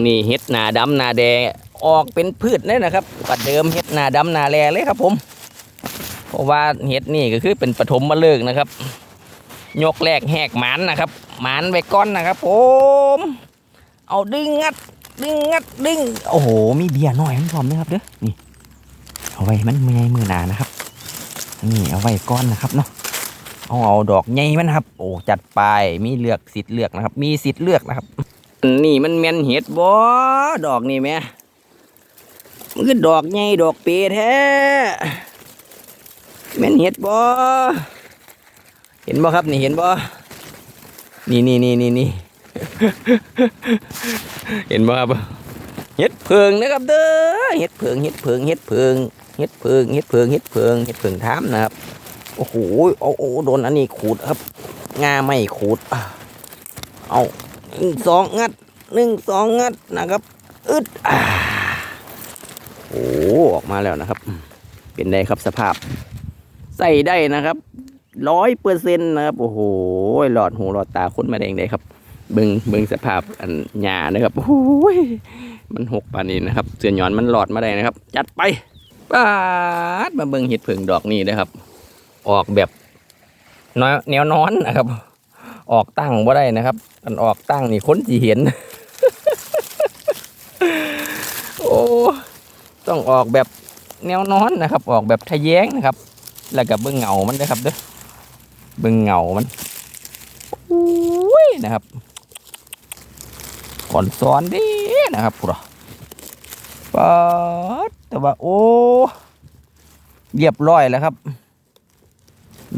นี่เห็ดหนาดำหนาแดงออกเป็นพืชเลยนะครับปัดเดิมเห็ดหนาดำหนาแลเลยครับ ผม เพราะว่าเห็ดนี่ก็คือเป็นปฐมมาเลิกนะครับ ยกแรกแหกหมันนะครับ หมันไว้ก้อนนะครับ ผม เอาดึงงัด ดึงงัดดึงโอ้โห มีเบียร์หน่อยมันพร้อมนะครับเด้อนี่เอาไว้มันไม่มือหนานะครับ นี่เอาไว้ก้อนนะครับเนาะเอาเอาดอกใหญ่มันครับ โอ้จัดไปมีเลือกสิทธิ์เลือกนะครับ มีสิทธิ์เลือกนะครับ นี่มันแม่นเห็ดบ่ดอกนี่แม่มันคือดอกใหญ่ดอกเปรแท้แม่นเห็ดบ่เห็นบ่ครับนี่เห็นบ่นี่นี่นี่นี่นี่เห็นบ่ครับเห็ดเพิงนะครับเด้อเห็ดเพิงเห็ดเพิงเห็ดเพิงเห็ดเพิงเห็ดเพิงเห็ดเพิงเห็ดเพิงท้ามนะครับโอ้โหโอ้โอ้โดนอันนี้ขูดครับงาไม่ขูดเอา หนึ่งสองงัดหนึ่งสองงัดนะครับอึดอ่าโอ้ออกมาแล้วนะครับ เป็นไงครับสภาพ ใส่ได้นะครับร้อยเปอร์เซ็นต์นะครับ โอ้โหหลอดหูหลอดตาคนมาแดงได้ครับเบิงเบิงสภาพอันหญ้านะครับโอ้ยมันหกปานนี้นะครับ เสือหยอนมันหลอดมาได้นะครับ จัดไปปาดมาเบิงเห็ดเผิงดอกนี้นะครับ ออกแบบน้อยแนวนอนนะครับ ออกตั้งบ่ได้นะครับมันออกตั้งนี่คนจีเห็น โอ้ต้องออกแบบแนวนอนนะครับ ออกแบบทะแยงนะครับ แล้วก็เบิ้องเงามันนะครับเด้อเบิ้องเงามันอุ้ยนะครับก่อนซ้อนดินะครับพุทธปาดแต่ว่าโอ้เรียบร้อยแล้วครับ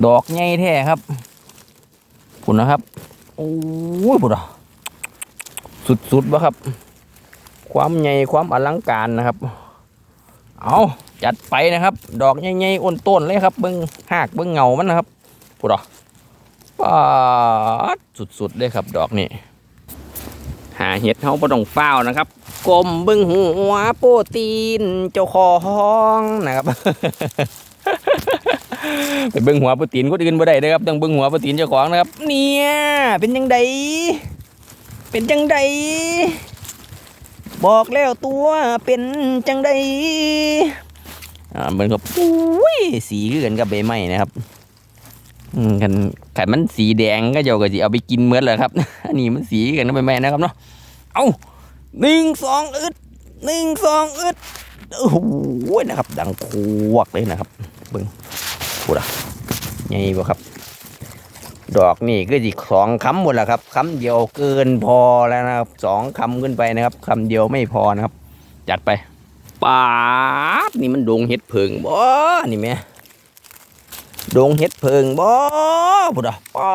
ดอกใหญ่แท้ครับ พุ่นนะครับ โอ้ยพุทธสุดๆวะครับ ความใหญ่ความอลังการนะครับ เอาจัดไปนะครับ ดอกใหญ่ๆอ้นต้นเลยครับเบิ้งหากเบิ้งเงามันนะครับพุทธปาดสุดๆเลยครับ ดอกนี้หาเห็ดเขาบ่ต้องเฝ้านะครับกลมเบึงหัวโปรตีนเจ้าของนะครับ ไปเบิ่งหัวโปรตีนคนอื่นบ่ได้นะครับต้องเบิ่งหัวโปรตีนเจ้าของนะครับ เนี่ยเป็นยังไงเป็นจังไดบอกแล้วตัวเป็นจังไดอ่าเบิ่งครับอุ้ยสีคือกันกับใบไม้นะครับอืมกันไข่มันสีแดงก็เจ้าก็สิเอาไปกินเหมือนเลยครับอันนี้มันสีกันกับใบไม้นะครับเนาะเอาหนึ่งสองอึดหนึ่งสองอึดโอ้โหนะครับ ดังควกเลยนะครับเบิ่ง พูดอะใหญ่บ่ครับ ดอกนี่ก็สิสองคำหมดแล้วครับคำเดียวเกินพอแล้วนะครับสองคำขึ้นไปนะครับคำเดียวไม่พอนะครับ จัดไปปาดนี่มันดงเห็ดเพิงบ่นี่แม่ดงเห็ดเพิงบ่พูดอะปา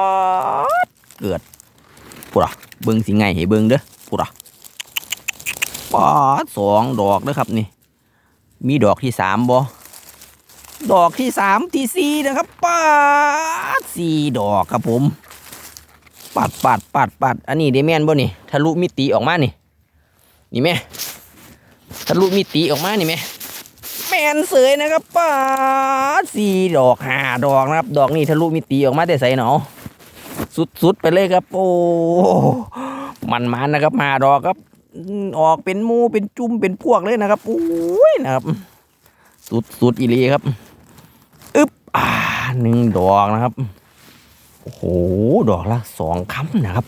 ดเกิดพูดอะเบิ่งสิไงให้เบิ่งเด้อพูดอะปาดสองดอกเด้อครับนี่ มีดอกที่สามบ่ ดอกที่สามที่สี่นะครับปาดสี่ดอกครับผม ปัดปัดปัดปัดอันนี้ได้แมนบ่นี่ทะลุมิติออกมานี่นี่แม่ทะลุมิติออกมานี่แม่แมนเสยนะครับปาสี่ดอกห้าดอกนะครับ ดอกนี้ทะลุมิติออกมาแต่ใส่หนอสุดๆไปเลยครับ โอ้มันมันนะครับหาดอกครับ ออกเป็นมูเป็นจุ่มเป็นพวกเลยนะครับโอ้ยนะครับ สุดสุดอีหลีครับ หนึ่งดอกนะครับ โอ้โห ดอกละสองคำนะครับ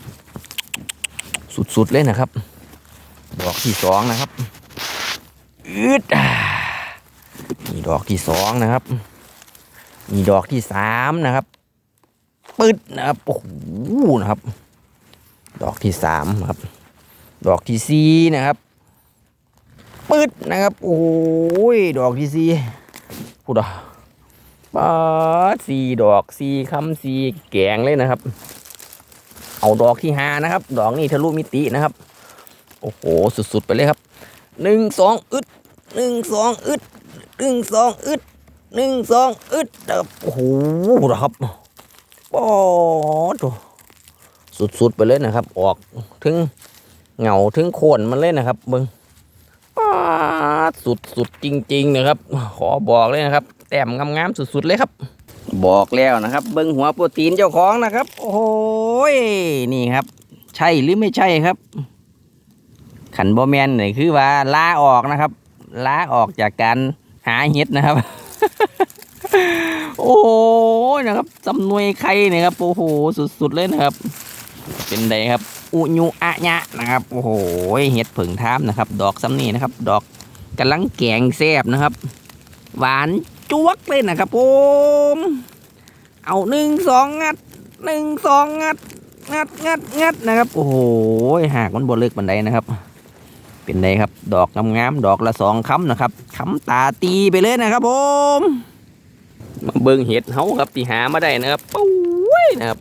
สุดๆเลยนะครับ ดอกที่สองนะครับอึดนี่ดอกที่สองนะครับนี่ดอกที่สามนะครับปึ๊ดนะครับโอ้โหนะครับ ดอกที่สามครับ ดอกที่สี่นะครับปึ๊ดนะครับ โอ้ยดอกที่สี่พูดอะ ปาดสี่ดอกสี่คำสี่แกงเลยนะครับ เอาดอกที่ห้านะครับ ดอกนี้ทะลุมิตินะครับ โอ้โห สุดๆไปเลยครับหนึ่งสองอึดหนึ่งสองอึดหนึ่งสองอึดหนึ่งสองอึดนะครับโอ้โหนะครับปอดสุดๆไปเลยนะครับ ออกถึงเหงาถึงโคนมันเลยนะครับมึงปาดสุดๆจริง ๆ นะครับ ขอบอกเลยนะครับ แต้มงามๆสุดๆเลยครับ บอกแล้วนะครับ เบิ้งหัวโปรตีนเจ้าของนะครับ โอ้โหยนี่ครับ ใช่หรือไม่ใช่ครับ ขันบอแมนนี่คือว่าลาออกนะครับลาออกจากการหาเห็ดนะครับ โอ้โหนะครับจำนวยไข่เนี่ยครับโอ้โหสุดๆเลยนะครับ เป็นไดครับอุยุอะยะนะครับโอ้โหเห็ดผึ่งท้ามนะครับ ดอกซ้ำนี่นะครับ ดอกกำลังแกงแซบนะครับ หวาน จวกเลยนะครับผม เอาหนึ่งสองงัดหนึ่งสองงัด งัดงัดงัดนะครับ โอ้โหหากมันบนเลิกบันไดนะครับ เป็นไดครับ ดอกงามๆดอกละสองคำนะครับคำตาตีไปเลยนะครับผมมาเบิ่งเห็ดเฮาครับที่หามาได้นะครับปุ้ยนะครับ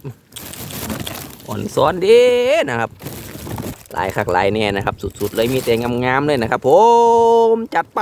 อ่อนซ้อนด้นะครับลายคักลายแน่นะครับ สุดๆเลยมีแต่งามๆเลยนะครับ ผมจัดไป